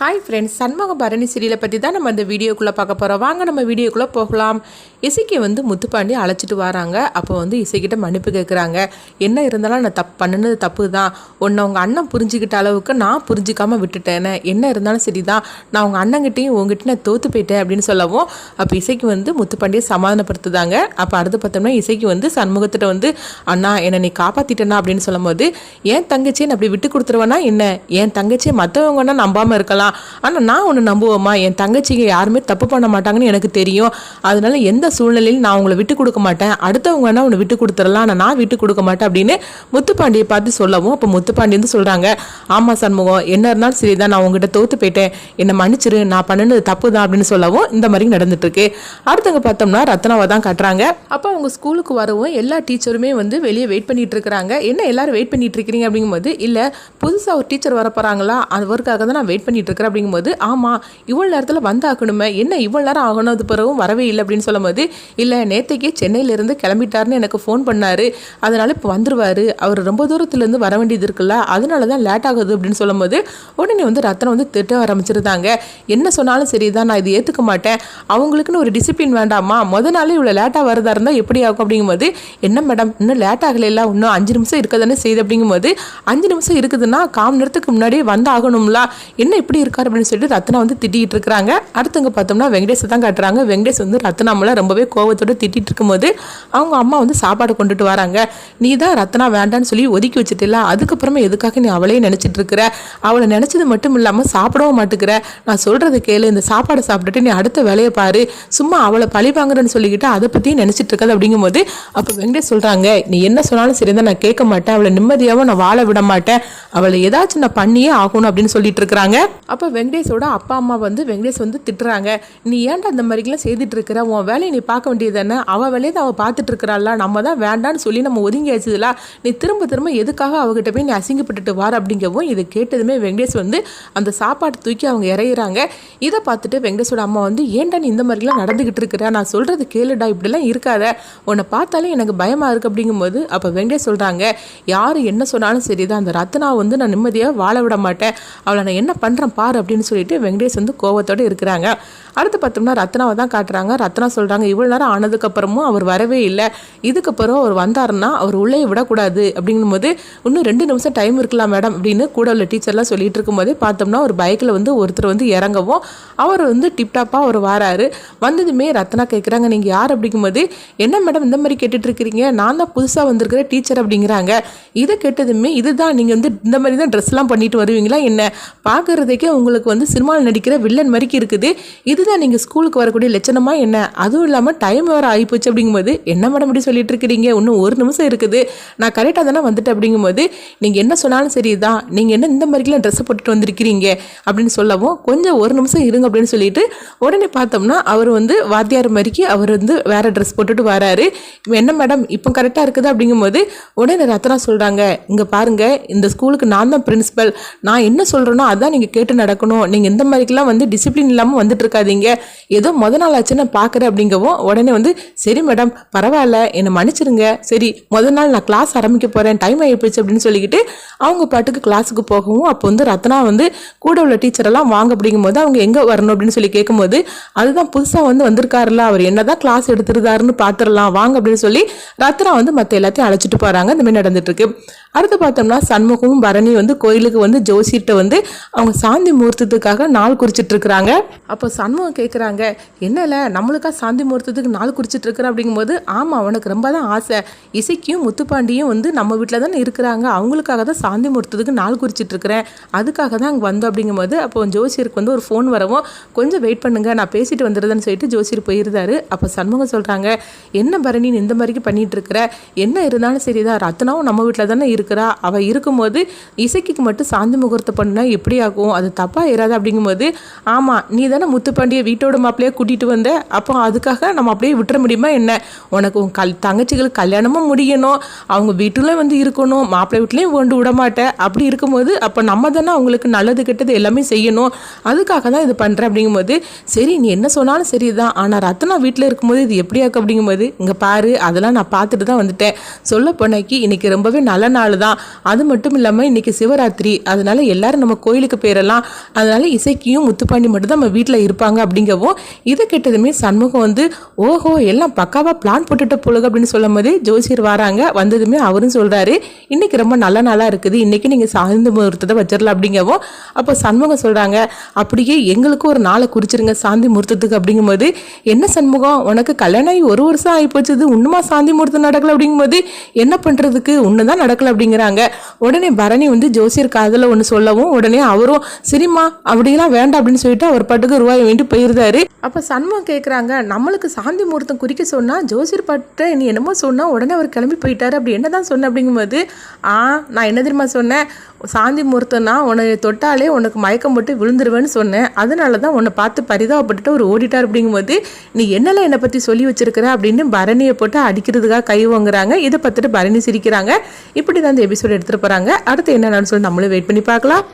Hi friends Shanmuga Bharani சீரியலை பற்றி தான் நம்ம இந்த வீடியோக்குள்ளே பார்க்க போகிறோம் வாங்க நம்ம வீடியோக்குள்ளே போகலாம். இசைக்கு வந்து முத்துப்பாண்டி அழைச்சிட்டு வராங்க. அப்போ வந்து இசைக்கிட்ட மன்னிப்பு கேட்குறாங்க என்ன இருந்தாலும் நான் தப்பு பண்ணினது தப்பு தான் உன்னை உங்கள் அண்ணன் புரிஞ்சுக்கிட்ட அளவுக்கு நான் புரிஞ்சிக்காமல் விட்டுட்டேனே. என்ன இருந்தாலும் சரி தான் நான் உங்கள் அண்ணங்கிட்டையும் உங்ககிட்ட நான் தோற்று போயிட்டேன் அப்படின்னு சொல்லவும் அப்போ இசைக்கு வந்து முத்துப்பாண்டியை சமாதானப்படுத்துதாங்க. அப்போ அடுத்து பார்த்தோம்னா இசைக்கு வந்து சண்முகத்திட்ட வந்து அண்ணா என்னை நீ காப்பாற்றிட்டேனா அப்படின்னு சொல்லும்போது என் தங்கச்சியை நான் அப்படி விட்டு கொடுத்துருவேன்னா என்ன? என் தங்கச்சியை மற்றவங்கன்னா நம்பாமல் இருக்கலாம்? ஆனால் நான் ஒன்று நம்புவோமா என் தங்கச்சிங்க யாருமே தப்பு பண்ண மாட்டாங்கன்னு எனக்கு தெரியும். அதனால எந்த சூழ்நிலையிலும் நான் உங்களை விட்டு கொடுக்க மாட்டேன். அடுத்தவங்க வேணா உன்னை விட்டு கொடுத்துடலாம் ஆனால் நான் விட்டு கொடுக்க மாட்டேன் அப்படின்னு முத்துப்பாண்டியை பார்த்து சொல்லவும் அப்போ முத்துப்பாண்டி வந்து சொல்கிறாங்க ஆமாம் சண்முகம் என்ன இருந்தாலும் சரி தான் நான் உங்ககிட்ட தோத்து போயிட்டேன். என்னை மன்னிச்சிரு. நான் பண்ணினது தப்பு தான் அப்படின்னு சொல்லவும் இந்த மாதிரி நடந்துட்டுருக்கு அடுத்தவங்க பார்த்தோம்னா ரத்னாவை தான் கட்டுறாங்க. அப்போ அவங்க ஸ்கூலுக்கு வரவும் எல்லா டீச்சருமே வந்து வெளியே வெயிட் பண்ணிட்டு இருக்கிறாங்க. என்ன எல்லாரும் வெயிட் பண்ணிட்டு இருக்கிறீங்க? அப்படிங்கும்போது இல்லை புதுசாக ஒரு டீச்சர் வர போகிறாங்களா அவருக்காக தான் நான் வெயிட் பண்ணிட்டு இருக்கிறேன் அப்படிங்கும்போது ஆமாம் இவ்வளோ நேரத்தில் வந்தாக்கணுமே என்ன இவ்வளோ நேரம் ஆகணும் அது பிறகும் வரவே இல்லை அப்படின்னு சொல்லும்போது இல்லை நேற்றுக்கே சென்னையிலேருந்து கிளம்பிட்டாருன்னு எனக்கு ஃபோன் பண்ணார். அதனால் இப்போ வந்துடுவார் அவர் ரொம்ப தூரத்துலேருந்து வர வேண்டியது இருக்குல்ல அதனால தான் லேட் ஆகுது அப்படின்னு சொல்லும்போது உடனே வந்து ரத்னம் வந்து திட்ட ஆரம்பிச்சிருந்தாங்க. என்ன சொன்னாலும் சரி தான் நான் இது ஏற்றுக்க மாட்டேன். அவங்களுக்குன்னு ஒரு டிசிப்ளின் வேண்டாமா? முத நாளே இவ்வளோ லேட்டாக வரதா இருந்தால் எப்படி ஆகும் அப்படிங்கும்போது என்ன மேடம் இன்னும் லேட் ஆகலைல்ல இன்னும் அஞ்சு நிமிஷம் இருக்க தானே செய்யுது அப்படிங்கும்போது அஞ்சு நிமிஷம் இருக்குதுன்னா காம் நேரத்துக்கு முன்னாடியே வந்து ஆகணும்ல என்ன இப்படி இருக்கார் அப்படின்னு சொல்லிட்டு ரத்னா வந்து திட்டிகிட்டு இருக்கிறாங்க. அடுத்தவங்க பார்த்தோம்னா வெங்கடேஷ் தான் காட்டுறாங்க. வெங்கடேஷ் வந்து ரத்னாமலை ரொம்பவே கோவத்தோடு திட்டிகிட்டு இருக்கும்போது அவங்க அம்மா வந்து சாப்பாடு கொண்டுட்டு வராங்க. நீ தான் ரத்னா வேண்டான்னு சொல்லி ஒதுக்கி வச்சுட்டில்ல அதுக்கப்புறமா எதுக்காக நீ அவளையே நினச்சிட்டு இருக்கிற? அவளை நினச்சது மட்டும் இல்லாமல் சாப்பிடவும் மாட்டுக்கிற. நான் சொல்கிறது கேளு இந்த சாப்பாடு சாப்பிட்டுட்டு நீ அடுத்த வேலையை பாரு. சும்மா அவளை பழி வாங்குறேன்னு சொல்லிக்கிட்டு அதை பற்றியும் நினச்சிட்டு இருக்காது. அப்படிங்கும்போது அப்போ வெங்கடேஷ் சொல்கிறாங்க நீ என்ன சொன்னாலும் சரி தான் நான் கேட்க மாட்டேன். அவளை நிம்மதியாகவும் நான் வாழ விட மாட்டேன். அவளை ஏதாச்சும் நான் பண்ணியே ஆகணும் அப்படின்னு சொல்லிட்டு இருக்கிறாங்க. அப்போ வெங்கடேஷோட அப்பா அம்மா வந்து வெங்கடேஷ் வந்து திட்டுறாங்க. நீ ஏன்டா அந்த மாதிரிலாம் செய்துட்டு இருக்கிற உன் வேலையை நீ பார்க்க வேண்டியது தானே? அவள் வேலையை தான் அவள் பார்த்துட்டு இருக்கிறாள் நம்ம தான் வேண்டான்னு சொல்லி நம்ம ஒதுங்கி வச்சதுல நீ திரும்ப திரும்ப எதுக்காக அவகிட்ட போய் நீ அசிங்கப்பட்டுட்டு வார? அப்படிங்கவும் இதை கேட்டதுமே வெங்கடேஷ் வந்து அந்த சாப்பாடு தூக்கி அவங்க இறையிறாங்க. இதை பார்த்துட்டு வெங்கடேஷோட அம்மா வந்து ஏன்டா நீ இந்த மாதிரிலாம் நடந்துக்கிட்டு இருக்கிற நான் சொல்கிறது கேளுடா இப்படிலாம் இருக்காத. உன்னை பார்த்தாலே எனக்கு பயமாக இருக்குது அப்படிங்கும்போது அப்போ வெங்கடேஷ் சொல்கிறாங்க யார் என்ன சொன்னாலும் சரி தான் அந்த ரத்னா வந்து நான் நிம்மதியாக வாழ விட மாட்டேன். அவளை நான் என்ன பண்ணுறேன் பார் அப்படின்னு சொல்லிட்டு வெங்கடேஷ் வந்து கோவத்தோடு இருக்கிறாங்க. அடுத்து பார்த்தோம்னா ரத்னாவை தான் காட்டுறாங்க. ரத்னா சொல்கிறாங்க இவ்வளோ நேரம் ஆனதுக்கப்புறமும் அவர் வரவே இல்லை. இதுக்கப்புறம் அவர் வந்தாருன்னா அவர் உள்ளே விடக்கூடாது. அப்படிங்கும்போது இன்னும் ரெண்டு நிமிஷம் டைம் இருக்கலாம் மேடம் அப்படின்னு கூட உள்ள டீச்சர்லாம் சொல்லிட்டு இருக்கும்போதே பார்த்தோம்னா ஒரு பைக்கில் வந்து ஒருத்தர் வந்து இறங்கவும் அவர் வந்து டிப்டாப்பாக அவர் வராரு. வந்ததுமே ரத்னா கேட்குறாங்க நீங்கள் யார்? அப்படிங்கும்போது என்ன மேடம் இந்த மாதிரி கேட்டுட்டு இருக்கிறீங்க? நான் தான் புதுசாக வந்திருக்கிற டீச்சர் அப்படிங்கிறாங்க. இதை கேட்டதுமே இதுதான் நீங்கள் வந்து இந்த மாதிரி தான் ட்ரெஸ்லாம் பண்ணிட்டு வருவீங்களா என்ன? பார்க்குறதுக்கே உங்களுக்கு வந்து சினிமாவில் நடிக்கிற வில்லன் மாதிரிக்கு இருக்குது. இதுதான் நீங்கள் ஸ்கூலுக்கு வரக்கூடிய லட்சணமாக என்ன? அதுவும் இல்லாமல் டைம் வேறு ஆகிப்போச்சு அப்படிங்கும்போது என்ன மேடம் இப்படி சொல்லிட்டு இருக்கிறீங்க? இன்னும் ஒரு நிமிஷம் இருக்குது. நான் கரெக்டாக தானே வந்துட்டேன் அப்படிங்கும்போது நீங்கள் என்ன சொன்னாலும் சரி தான். நீங்கள் என்ன இந்த மாதிரிலாம் ட்ரெஸ்ஸை போட்டுட்டு வந்திருக்கிறீங்க? அப்படின்னு சொல்லவும் கொஞ்சம் ஒரு நிமிஷம் இருங்க அப்படின்னு சொல்லிட்டு உடனே பார்த்தோம்னா அவர் வந்து வாத்தியார் மாதிரிக்கு அவர் வந்து வேறு ட்ரெஸ் போட்டுட்டு வராரு. என்ன மேடம் இப்போ கரெக்டாக இருக்குது? அப்படிங்கும்போது உடனே ரத்னா சொல்கிறாங்க இங்கே பாருங்க இந்த ஸ்கூலுக்கு நான் தான் பிரின்சிபல் நான் என்ன சொல்கிறேனோ அதான் நீங்கள் கேட்டு நடக்கணும். நீங்கள் இந்த மாதிரிக்கெல்லாம் வந்து டிசிப்ளின் இல்லாமல் வந்துட்டு இருக்காதீங்க ஏதோ முத நாள் ஆச்சு நான் பார்க்குறேன் அப்படிங்கவும் உடனே வந்து சரி மேடம் பரவாயில்ல என்னை மன்னிச்சிருங்க. சரி முத நாள் நான் கிளாஸ் ஆரம்பிக்க போகிறேன் டைம் ஆகிப்போச்சு அப்படின்னு சொல்லிக்கிட்டு அவங்க பாட்டுக்கு கிளாஸுக்கு போகவும் அப்போ வந்து ரத்னா வந்து கூட உள்ள டீச்சரெல்லாம் வாங்க அப்படிங்கும்போது அவங்க எங்கே வரணும்? அப்படின்னு சொல்லி கேட்கும்போது அதுதான் புதுசாக வந்து வந்திருக்காருல்ல. அவர் என்னதான் கிளாஸ் எடுத்துருந்தாருன்னு பார்த்துடலாம் வாங்க அப்படின்னு சொல்லி ரத்னா வந்து மற்ற எல்லாத்தையும் அழைச்சிட்டு போகிறாங்க இந்த மாதிரி நடந்துட்டுருக்கு. அடுத்து பார்த்தோம்னா சண்முகமும் பரணி வந்து கோயிலுக்கு வந்து ஜோசியிட்ட வந்து அவங்க சாந்தி முகூர்த்தத்துக்காக நாள் குறிச்சிட்டு இருக்கிறாங்க அப்போ சண்முகம் கேட்குறாங்க என்னல நம்மளுக்கா சாந்தி முகூர்த்தத்துக்கு நாள் குறிச்சிட்டு இருக்கிற அப்படிங்கும்போது ஆமாம் அவனுக்கு ரொம்ப தான் ஆசை. இசைக்கும் முத்துப்பாண்டியும் வந்து நம்ம வீட்டில் தானே இருக்கிறாங்க. அவங்களுக்காக தான் சாந்தி முகூர்த்தத்துக்கு நாள் குறிச்சிட்டு இருக்கிறேன் அதுக்காக தான் அங்கே வந்தோம். அப்படிங்கும்போது அப்போ ஜோசியருக்கு வந்து ஒரு ஃபோன் வரவும் கொஞ்சம் வெயிட் பண்ணுங்க நான் பேசிட்டு வந்துடுறேன்னு சொல்லிட்டு ஜோசியர் போயிருந்தாரு. அப்போ சண்முகம் சொல்கிறாங்க என்ன பரணி இந்த மாதிரிக்கு பண்ணிட்டு இருக்கிற என்ன இருந்தாலும் சரிதான். ரத்னாவும் நம்ம வீட்டில் தானே இருக்கிறா? அவள் இருக்கும்போது இசைக்கு மட்டும் சாந்தி முகூர்த்தம் பண்ணால் எப்படி ஆகும் அது தப்பாக ஏறாது அப்படிங்கும்போது ஆமாம் நீ தானே முத்துப்பாண்டியை வீட்டோட மாப்பிள்ளையே கூட்டிகிட்டு வந்த? அப்போ அதுக்காக நம்ம அப்படியே விட்டுற முடியுமா என்ன? உனக்கு உன் கல் தங்கச்சிகள் கல்யாணமும் முடியணும். அவங்க வீட்டிலும் வந்து இருக்கணும். மாப்பிள்ளை வீட்லேயும் கொண்டு விட மாட்டேன் அப்படி இருக்கும்போது அப்போ நம்ம தானே அவங்களுக்கு நல்லது கெட்டது எல்லாமே செய்யணும். அதுக்காக தான் இது பண்ணுறேன் அப்படிங்கும்போது சரி நீ என்ன சொன்னாலும் சரி தான் ஆனால் ரத்னா வீட்டில் இருக்கும்போது இது எப்படி அப்படிங்கும்போது இங்கே பாரு அதெல்லாம் நான் பார்த்துட்டு தான் வந்துட்டேன். சொல்ல போனாக்கி இன்னைக்கு ரொம்பவே நல்ல நாள் நாள் தான் அது மட்டும் இல்லாமல் இன்னைக்கு சிவராத்திரி அதனால் எல்லாரும் நம்ம கோயிலுக்கு போயிடலாம் அதனால் இசைக்கியும் முத்துப்பாண்டி மட்டும் தான் நம்ம வீட்டில் இருப்பாங்க அப்படிங்கவும் இதை கேட்டதுமே சண்முகம் வந்து ஓஹோ எல்லாம் பக்காவாக பிளான் போட்டுட்ட போலுங்க அப்படின்னு சொல்லும் போது ஜோசியர் வராங்க. வந்ததுமே அவரும் சொல்கிறாரு இன்னைக்கு ரொம்ப நல்ல நாளாக இருக்குது. இன்றைக்கி நீங்கள் சாய்ந்த முகூர்த்தத்தை வச்சிடலாம் அப்படிங்கவும் அப்போ சண்முகம் சொல்கிறாங்க அப்படியே எங்களுக்கும் ஒரு நாளை குறிச்சிருங்க சாந்தி முகூர்த்தத்துக்கு அப்படிங்கும்போது என்ன சண்முகம்? உனக்கு கல்யாணம் ஆகி ஒரு வருஷம் ஆகி போச்சு. இன்னுமா சாந்தி முகூர்த்தம் நடக்கல? அப்படிங்கும்போது என்ன பண்ணுறதுக்கு ஒன்று தான் நடக்கல அப்படிங்கிறாங்க. உடனே பரணி வந்து ஜோசியர் காதில் ஒன்று சொல்லவும் உடனே அவரும் சரிம்மா அப்படிலாம் வேண்டாம் அப்படின்னு சொல்லிட்டு அவர் பாட்டுக்கு ரூபாய் வேண்டி போயிருந்தாரு. அப்போ சண்முகம் கேட்குறாங்க நம்மளுக்கு சாந்தி முகூர்த்தம் குறிக்க சொன்னால் ஜோசியர் பாட்டை நீ என்னமோ சொன்னால் உடனே அவர் கிளம்பி போயிட்டாரு. அப்படி என்ன தான் சொன்ன அப்படிங்கும்போது ஆ நான் என்ன தெரியுமா சொன்னேன்? சாந்தி முகூர்த்தம்னா உன்னை தொட்டாலே உனக்கு மயக்கம் போட்டு விழுந்துருவேன்னு சொன்னேன். அதனால தான் உன்னை பார்த்து பரிதாபப்பட்டுட்டு அவர் ஓடிட்டார் அப்படிங்கும்போது நீ என்னெல்லாம் என்னை பற்றி சொல்லி வச்சிருக்கிற? அப்படின்னு பரணியை போட்டு அடிக்கிறதுக்காக கை வாங்குறாங்க இதை பார்த்துட்டு பரணி சிரிக்கிறாங்க. இப்படி தான் இந்த எபிசோட் எடுத்துகிட்டு போகிறாங்க அடுத்து என்ன சொல்லி நம்மளும் வெயிட் பண்ணி பார்க்கலாம்.